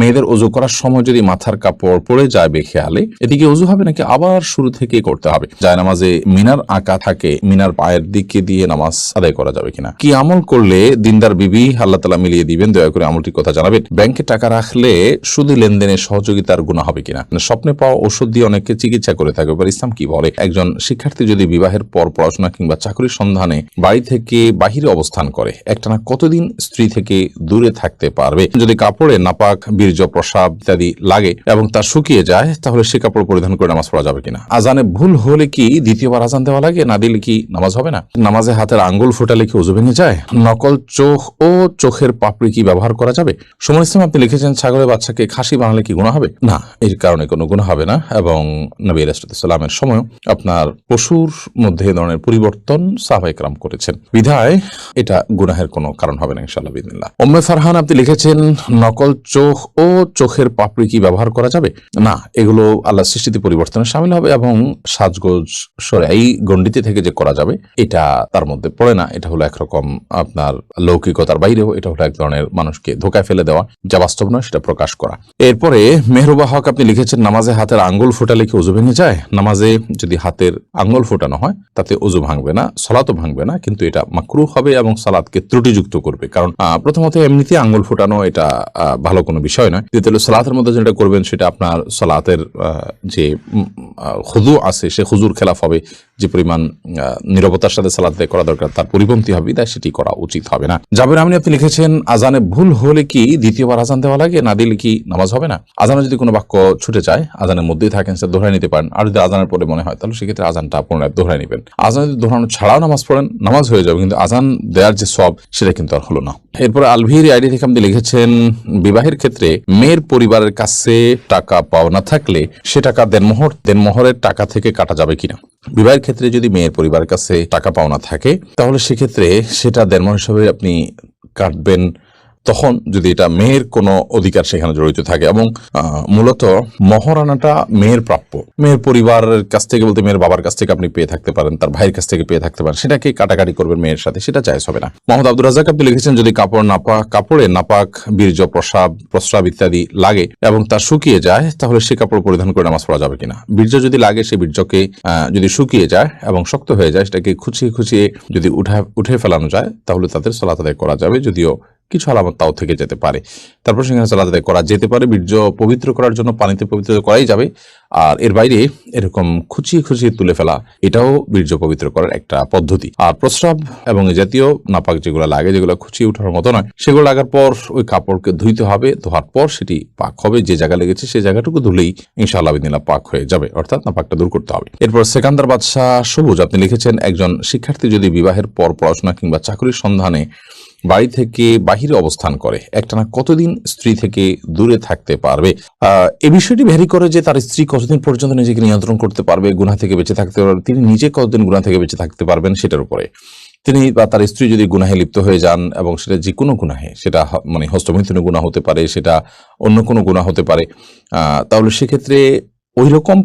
মেয়েদের অজু করার সময় যদি মাথার কাপড় পড়ে যায় বেখেয়ালে, এদিকে অজু হবে নাকি আবার শুরু থেকে করতে হবে? যায় নামাজে মিনার আঁকা থাকে, মিনার পায়ের দিকে দিয়ে নামাজ আদায় করা যাবে কিনা? কি আমল করলে দিনদার বিবি আল্লাহ তালা মিলিয়ে দিবেন? দয়া করে আমলটির কথা জানাবেন। ব্যাংকে টাকা রাখলে শুধু লেনদেনে সহযোগিতার গুণা হবে কিনা? স্বপ্নে পাওয়া ওষুধ দিয়ে অনেকে চিকিৎসা করে থাকে। এবার ইসলাম কি বলে? একজন শিক্ষার্থী যদি বিবাহের পর পড়াশোনা কিংবা চাকরির সন্ধানে বাড়ি থেকে বাহিরে অবস্থান করে, একটানা কতদিন স্ত্রী থেকে দূরে থাকতে পারবে? যদি কাপড়ে নাপাক বীর্য প্রসাব ইত্যাদি লাগে এবং তা শুকিয়ে যায়, তাহলে সে কাপড় পরিধান করে নামাজ পড়া যাবে কিনা? আজানে ভুল হলে কি দ্বিতীয়বার আজান দেওয়া লাগে? না দিলে কি নামাজ হবে না? নামাজে হাতের আঙ্গুল ফোটালে কি উজু ভেঙে যায়? নকল চোখ ও চোখের পাপড়ি কি ব্যবহার করা যাবে? সময় ইসলাম, আপনি লিখেছেন, ছাগলের বাচ্চাকে খাসি বানালে কি গুণা হবে? না, এর কারণে কোনো গুণা হবে না এবং নবী আলাইসালামের সময় আপনার পশুর মধ্যে ধরনের পরিবর্তন সাহবাইকরাম করেছেন। বিধায় এটা গুনাহের কোনো কারণ হবে না ইনশাল্লাহ বিদিল্লা ওম্মে ফারহান, আপনি লিখেছেন, নকল চোখ ও চোখের পাপড়ি কি ব্যবহার করা যাবে? না, এগুলো আল্লাহ সৃষ্টিতে পরিবর্তনে সামিল হবে এবং সাজগোজ সরে এই গণ্ডিতে থেকে যে করা যাবে, এটা তার মধ্যে পড়ে না। এটা হলো একরকম আপনার লৌকিকতার বাইরেও এটা হলো এক ধরনের মানুষকে ধোকায় ফেলে দেওয়া, যা বাস্তব নয়, সেটা প্রকাশ করা। এরপরে মেহরুবা হক, আপনি লিখেছেন, নামাজে হাতের আঙ্গুল ফোটালে কি উজু ভেঙে যায়? নামাজে যদি হাতের আঙ্গুল ফোটানো হয়, তাতে উজু ভাঙবে না, সলাতও ভাঙবে না, কিন্তু এটা মাকরু হবে এবং সালাদকে ত্রুটিযুক্ত করবে। কারণ প্রথমত এমনিতে আঙ্গুল ফোটানো এটা ভালো কোনো বিষয় নয়। দ্বিতীয় সালাতের মধ্যে যেটা করবেন সেটা আপনার সালাতের যে হুজু আছে, সে খুজুর খেলাফ হবে। যে পরিমাণ নীরবতার সাথে সালাদ করা দরকার, তার পরিপন্থী হবে, তাই সেটি করা উচিত হবে না। জাবের আমিন আপনি লিখেছেন, আজানে ভুল হলে কি দ্বিতীয়বার আজান দেওয়া লাগে, না দিলে কি নামাজ হবে না? আজানে যদি কোনো বাক্য ছুটে যায়, আজানের মধ্যেই থাকেন সে দোহরাই নিতে পারেন। আর যদি আজানের পরে মনে হয়, তাহলে সেক্ষেত্রে আজানটা পুনরায় দোহরাই নেবেন। আজান যদি দোহরানো ছাড়াও নামাজ পড়েন, নামাজ হয়ে যাবে, কিন্তু আজান দেওয়ার যে সব সেটা কিন্তু আর হলো না। এরপরে আলভির আইডি থেকে আপনি লিখেছেন, বিবাহের ক্ষেত্রে মেয়ের পরিবারের কাছে টাকা পাওনা থাকলে সে টাকা দেনমোহর, দেনমোহরের টাকা থেকে কাটা যাবে কিনা? বিবাহের ক্ষেত্রে যদি মেয়ের পরিবার কাছে টাকা পাওনা থাকে, তাহলে সেক্ষেত্রে সেটা দেনমোহর হিসাবে আপনি কাটবেন তখন যদি এটা মেয়ের কোনো অধিকার সেখানে জড়িত থাকে এবং মূলত মহারানাটা মেয়ের প্রাপ্য। মেয়ের পরিবারের কাছ থেকে বলতে মেয়ের বাবার কাছ থেকে আপনি পেয়ে থাকতে পারেন, তার ভাইয়ের কাছ থেকে পেয়ে থাকতে পারেন, সেটাকে কাটাকাটি করবেন মেয়ের সাথে, সেটা চাইজ হবে না। মোহাম্মদ আব্দুল রাজাক আপনি লিখেছেন, যদি কাপড় নাপাক কাপড়ে নাপাক, বীর্য, প্রসাব, প্রস্রাব ইত্যাদি লাগে এবং তা শুকিয়ে যায়, তাহলে সে কাপড় পরিধান করে নামাজ পড়া যাবে কিনা? বীর্য যদি লাগে, সে বীর্যকে যদি শুকিয়ে যায় এবং শক্ত হয়ে যায়, সেটাকে খুচিয়ে খুচিয়ে যদি উঠা, উঠে ফেলানো যায়, তাহলে তাদের সলাত করা যাবে, যদিও কিছু আলামত তাও থেকে যেতে পারে। তারপর সেখানে সালাদ আদায় করা যেতে পারে। বীর্য পবিত্র করার জন্য, পানিতে পবিত্র করাই যাবে। আর এর বাইরে এরকম খুচিয়ে খুচিয়ে তুলে ফেলা, এটাও বীর্য পবিত্র করার একটা পদ্ধতি। আর প্রস্রাব এবং জাতীয় নাপাক যেগুলো লাগে, যেগুলো খুচিয়ে ওঠার মতো নয়, সেগুলো লাগার পর ওই কাপড়কে ধুইতে হবে। ধোয়ার পর সেটি পাক হবে। যে জায়গা লেগেছে সেই জায়গাটুকু ধুলেই ইনশাআল্লাহ বিদিনা পাক হয়ে যাবে। অর্থাৎ নাপাকটা দূর করতে হবে। এরপর সেকান্দার বাদশাহ সবুজ, আপনি লিখেছেন, একজন শিক্ষার্থী যদি বিবাহের পর পড়াশোনা কিংবা চাকরির সন্ধানে বাড়ি থেকে বাহিরে অবস্থান করে। একটানা কতদিন স্ত্রী থেকে দূরে থাকতে পারবে? এই বিষয়টি ভ্যারি করে যে তার স্ত্রী কতদিন পর্যন্ত নিজেকে নিয়ন্ত্রণ করতে পারবে গুণা থেকে বেঁচে থাকতে পারবে, তিনি নিজে কতদিন গুণা থেকে বেঁচে থাকতে পারবেন সেটার উপরে। তিনি বা তার স্ত্রী যদি গুনাহে লিপ্ত হয়ে যান এবং সেটা যে কোনো গুনাহে, সেটা মানে হস্তমৈথুনে গুণা হতে পারে, সেটা অন্য কোনো গুণা হতে পারে তাহলে সেক্ষেত্রে ওই রকম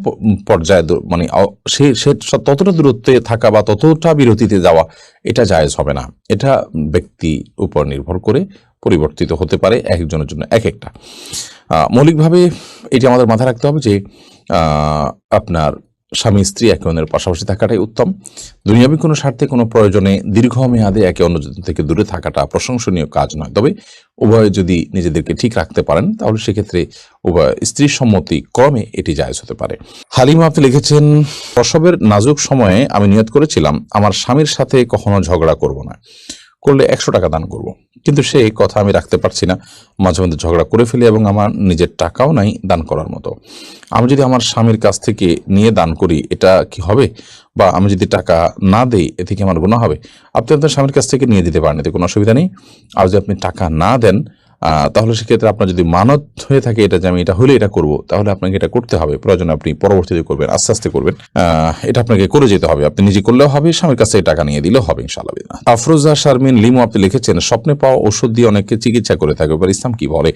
পর্যায়ে মানে সে সে ততটা দূরত্বে থাকা বা ততটা বিরতিতে যাওয়া, এটা জায়েজ হবে না। এটা ব্যক্তি উপর নির্ভর করে পরিবর্তিত হতে পারে এক একজনের জন্য এক একটা। মৌলিকভাবে এটি আমাদের মাথায় রাখতে হবে যে আপনার স্বামী স্ত্রী একে অন্যের পাশাপাশি থাকাটাই উত্তম। দুনিয়াবী কোনো স্বার্থে কোনো প্রয়োজনে দীর্ঘমেয়াদে একে অন্যজন থেকে দূরে থাকাটা প্রশংসনীয় কাজ নয়। তবে উভয়ে যদি নিজেদেরকে ঠিক রাখতে পারেন, তাহলে সেক্ষেত্রে উভয় স্ত্রীর সম্মতি ক্রমে এটি জায়জ হতে পারে। হালিমা আপনি লিখেছেন, প্রসবের নাজুক সময়ে আমি নিয়ত করেছিলাম, আমার স্বামীর সাথে কখনো ঝগড়া করব না। করলে একশো টাকা দান করব। কিন্তু সেই কথা আমি রাখতে পারছি না। মাঝে মধ্যে ঝগড়া করে ফেলি এবং আমার নিজের টাকাও নাই দান করার মতো। আমি যদি আমার স্বামীর কাছ থেকে নিয়ে দান করি, এটা কি হবে? বা আমি যদি টাকা না দেই এ থেকে আমার গুণা হবে? আপনি আপনার স্বামীর কাছ থেকে নিয়ে দিতে পারেন, এতে কোনো অসুবিধা নেই। আর যদি আপনি টাকা না দেন তাহলে সেক্ষেত্রে আপনার যদি মানত হয়ে থাকে এটা যে আমি এটা হলে এটা করব, তাহলে আপনাকে এটা করতে হবে। প্রয়োজনে আপনি পরবর্তীতে করবেন, আস্তে আস্তে করবেন। এটা আপনাকে করে যেতে হবে। আপনি নিজে করলেও হবে, স্বামীর কাছে টাকা নিয়ে দিলেও হবে, ইনশাআল্লাহ। আফরোজা, শারমিন, লিমু আপনি লিখেছেন, স্বপ্নে পাওয়া ওষুধ দিয়ে অনেকে চিকিৎসা করে থাকে, এবার ইসলাম কি বলে?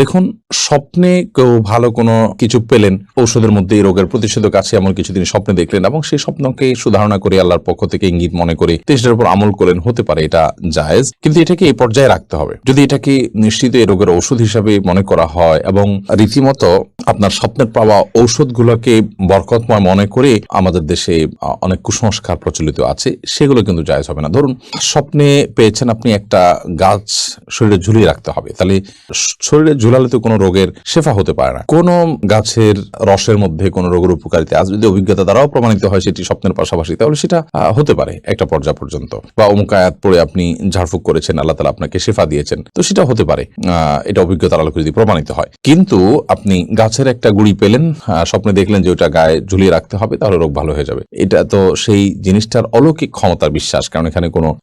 দেখুন, স্বপ্নে কেউ ভালো কোনো কিছু পেলেন, ঔষধের মধ্যে এই রোগের প্রতিষেধক আছে এমন কিছু তিনি স্বপ্নে দেখলেন এবং সেই স্বপ্নকে সুধারণা করে আল্লাহর পক্ষ থেকে ইঙ্গিত মনে করে তিনি সেটার উপর আমল করলেন, হতে পারে এটা জায়েজ। কিন্তু এটাকে এই পর্যায়ে রাখতে হবে। যদি এটাকে নিশ্চিত এই রোগের ওষুধ হিসাবে মনে করা হয় এবং রীতিমতো আপনার স্বপ্নের পাওয়া ঔষধগুলোকে বরকতময় মনে করে আমাদের দেশে অনেক কুসংস্কার প্রচলিত আছে। সেগুলো কিন্তু জায়জ হবে না। ধরুন, স্বপ্নে পেয়েছেন আপনি একটা গাছ শরীরে ঝুলিয়ে রাখতে হবে। তাহলে শরীরে ঝুলালে তো কোনো রোগের শেফা হতে পারে না। কোনো গাছের রসের মধ্যে কোনো রোগের উপকারিতা, আজ যদি অভিজ্ঞতা দ্বারাও প্রমাণিত হয় সেটি স্বপ্নের পাশাপাশি, তাহলে সেটা হতে পারে একটা পর্যায় পর্যন্ত। বা অমুক আয়াত পড়ে আপনি ঝাড়ফুঁক করেছেন, আল্লাহ তালা আপনাকে শেফা দিয়েছেন। তো সেটা হতে পারে। আহ, এটা অভিজ্ঞতার আলোকে যদি প্রমাণিত হয়। কিন্তু আপনি গাছের একটা গুড়ি পেলেন স্বপ্নে দেখলেন যে ওটা গায়ে ঝুলিয়ে রাখতে হবে তাহলে রোগ ভালো হয়ে যাবে। এটা তো সেই জিনিসটার অলৌকিক ক্ষমতার বিশ্বাস কারণ এখানে কোনো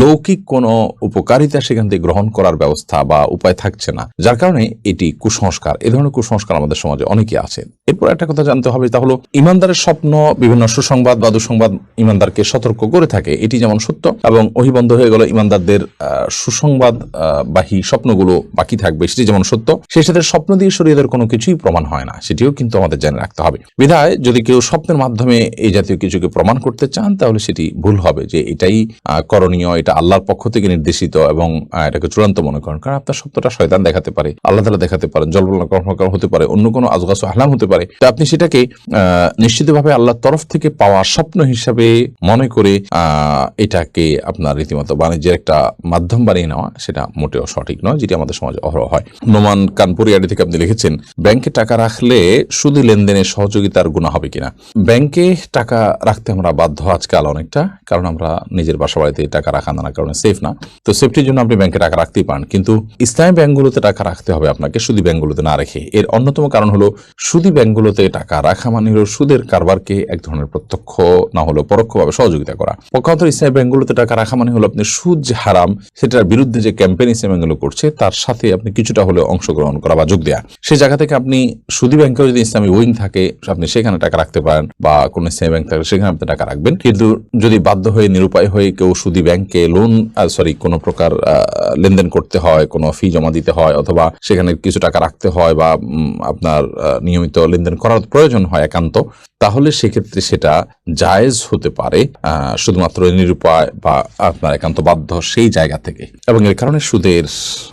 লৌকিক কোনো উপকারিতা সেখান থেকে গ্রহণ করার ব্যবস্থা বা উপায় থাকছে না। যার কারণে এটি কুসংস্কার। এ ধরনের কুসংস্কার আমাদের সমাজে অনেকে আছে। এরপর একটা কথা জানতে হবে তা হলো ইমানদারের স্বপ্ন বিভিন্ন সুসংবাদ বা দুঃসংবাদ ইমানদারকে সতর্ক করে থাকে। এটি যেমন সত্য এবং ওহিবন্ধ হয়ে গেল ইমানদারদের সুসংবাদ বাহী স্বপ্নগুলো বাকি থাকবে, সেটি যেমন সত্য, সেই সাথে স্বপ্ন দিয়ে শরীরের কোনো কিছুই প্রমাণ হয় না, সেটিও কিন্তু আমাদের জেনে রাখতে হবে। বিধায় যদি কেউ স্বপ্নের মাধ্যমে এই জাতীয় কিছুকে প্রমাণ করতে চান, তাহলে সেটি ভুল হবে যে এটাই করণীয়, এটা আল্লাহর পক্ষ থেকে নির্দেশিত এবং এটাকে চূড়ান্ত মনে করেন। কারণ আপনার স্বপ্নটা শয়তান দেখাতে পারে, আল্লাহ তালা দেখাতে পারেন জলবল কর্মকার হতে পারে, অন্য কোনো আজগাছ আহলাম হতে পারে। তো আপনি সেটাকে নিশ্চিতভাবে আল্লাহর তরফ থেকে পাওয়া স্বপ্ন হিসাবে মনে করে এটাকে আপনার রীতিমতো বাণিজ্যের একটা মাধ্যম বানিয়ে নেওয়া, সেটা মোটেও সঠিক নয় যেটি আমাদের সমাজে অহরহ হয়। নোমান কানপুরিয়াডি থেকে আপনি লিখেছেন, ব্যাংকে টাকা রাখলে শুধু লেনদেনে সহযোগিতার গুণা হবে কিনা? ব্যাংকে টাকা রাখতে আমরা বাধ্য আজকাল অনেকটা, কারণ আমরা নিজের বাসা বাড়িতে টাকা রাখা নানা কারণে সেফ না। তো সেফটির জন্য আপনি ব্যাংকে টাকা রাখতেই পারেন, কিন্তু ইসলামী ব্যাংকগুলোতে টাকা রাখতে হবে আপনাকে সুদী ব্যাংকগুলোতে না রেখে। এর অন্যতম কারণ হলো, সুদী ব্যাংকগুলোতে টাকা রাখা মানে হলো সুদের কারবারকে এক ধরনের প্রত্যক্ষ না হলেও পরোক্ষভাবে সহযোগিতা করা। পক্ষান্তর ইসলামী ব্যাংকগুলোতে টাকা রাখা মানে হলো আপনি সুদ যে হারাম, সেটার বিরুদ্ধে যে ক্যাম্পেইন ইসলামী ব্যাংকগুলো করছে তার সাথে আপনি কিছুটা হলেও অংশগ্রহণ করা বা যোগ দেওয়া সেই জায়গা থেকে আপনি সুদী ব্যাংকেও যদি ইসলামী উইং থাকে, আপনি সেখানে টাকা রাখতে পারেন বা কোন ইসলামী ব্যাংক থাকে, সেখানে আপনি টাকা রাখবেন। কিন্তু যদি বাধ্য হয়ে, নিরুপায় হয়ে কেউ সুদী ব্যাংকে লোন সরি কোনো প্রকার লেনদেন করতে হয়, কোনো ফি জমা দিতে হয় অথবা সেখানে কিছু টাকা রাখতে হয় বা আপনার নিয়মিত লেনদেন করার প্রয়োজন হয় একান্ত তাহলে সেক্ষেত্রে সেটা জায়েজ হতে পারে শুধুমাত্র নিরুপায় বা আপনার একান্ত বাধ্য সেই জায়গা থেকে। এবং এর কারণে সুদের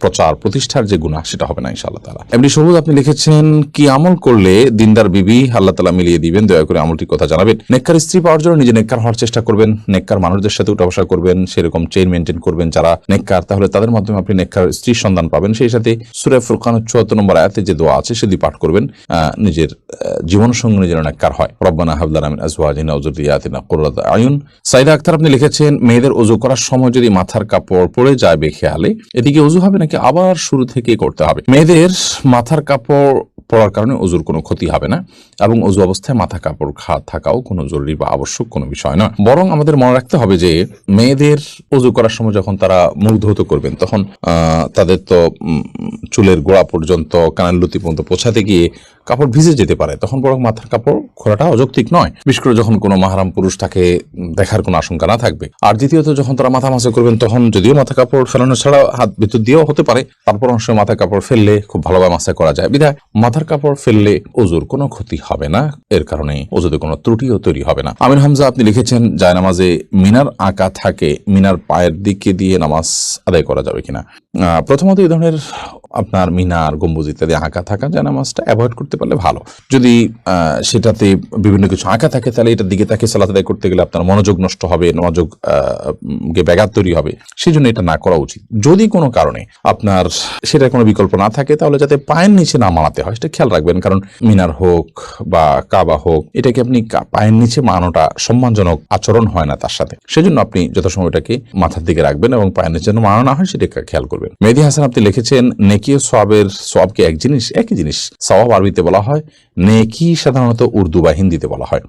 প্রচার প্রতিষ্ঠার যে গুণা সেটা হবে না, ইনশাআল্লাহ তালা এমনি সবুজ আপনি লিখেছেন, কি আমল করলে দিনদার বিবি আল্লাহ তালা মিলিয়ে দিবেন? দয়া করে আমলটির কথা জানাবেন। নেককার স্ত্রী পাওয়ার জন্য নিজে নেককার হওয়ার চেষ্টা করবেন, নেককার মানুষদের সাথে উঠা বসা করবেন, সেরকম চেইন মেনটেন করবেন যারা নেককার। তাহলে তাদের মাধ্যমে আপনি নেককার স্ত্রীর সন্ধান পাবেন। সেই সাথে সুরে ফুরকানের চুয়াত্তর নম্বর আয়াতে যে দোয়া আছে, সেটি পাঠ করবেন নিজের জীবন সঙ্গী যেন নেককার হয়। সাইদা আক্তার আপনি লিখেছেন, মেয়েদের ওযু করার সময় যদি মাথার কাপড় পড়ে যায় বেখেয়ালে, এদিকে ওযু হবে নাকি আবার শুরু থেকে করতে হবে? মেয়েদের মাথার কাপড় পড়ার কারণে ওজুর কোনো ক্ষতি হবে না এবং ওজু অবস্থায় মাথা কাপড় খা, থাকাও কোনো জরুরি বা আবশ্যক কোনো বিষয় নয়। বরং আমাদের মনে রাখতে হবে যে, মেয়েদের ওজু করার সময় যখন তারা মুখ ধৌত করবেন, তখন তাদের তো চুলের গোড়া পর্যন্ত, কানের লুতি পর্যন্ত পৌঁছাতে গিয়ে কাপড় ভিজে যেতে পারে, তখন বরং মাথার কাপড় খোলাটা অযৌক্তিক নয়। বিশেষ করে যখন কোনো মাহারাম পুরুষ তাকে দেখার কোনো আশঙ্কা না থাকবে। আর দ্বিতীয়ত, যখন তারা মাথা মাসে করবেন, তখন যদিও মাথা কাপড় ফেলানো ছাড়া হাত ভিতর দিয়েও হতে পারে, তারপর অংশ মাথা কাপড় ফেললে খুব ভালোভাবে মাসা করা যায়। বিধায় মাথার কাপড় ফেললে ওজুর কোনো ক্ষতি হবে না, এর কারণে ওজুতে কোনো ত্রুটিও তৈরি হবে না। আমির হামজা, আপনি লিখেছেন যায় নামাজে মিনার আঁকা থাকে, মিনার পায়ের দিকে দিয়ে নামাজ আদায় করা যাবে কিনা? প্রথমত এই ধরনের আপনার মিনার গম্বুজ ইত্যাদি আঁকা থাকা যায় মাছটা অ্যাভয়েড করতে পারলে ভালো। যদি সেটাতে বিভিন্ন কিছু আঁকা থাকে তাহলে এটার দিকে তাকে সালাত আদায় করতে গেলে আপনার মনোযোগ নষ্ট হবে উম, গে ব্যাঘাত তৈরি হবে। সেই জন্য এটা না করা উচিত। যদি কোনো কারণে আপনার সেটার কোনো বিকল্প না থাকে তাহলে যাতে পায়ের নিচে না মানাতে হয় সেটা খেয়াল রাখবেন। কারণ মিনার হোক বা কাবা হোক এটাকে আপনি পায়ের নিচে মানানোটা সম্মানজনক আচরণ হয় না তার সাথে। সেজন্য আপনি যথাসময় এটাকে মাথার দিকে রাখবেন এবং পায়ের নিচে যেন মানানো না হয় সেটাকে খেয়াল করবেন। মেহেদি হাসান আপনি লিখেছেন, নেকি ও সোয়াবের সোয়াব কি এক জিনিস, একই জিনিস, সওয়াব আরবিতে বলা হয়, নেকি সাধারণত উর্দু বা হিন্দিতে বলা হয়।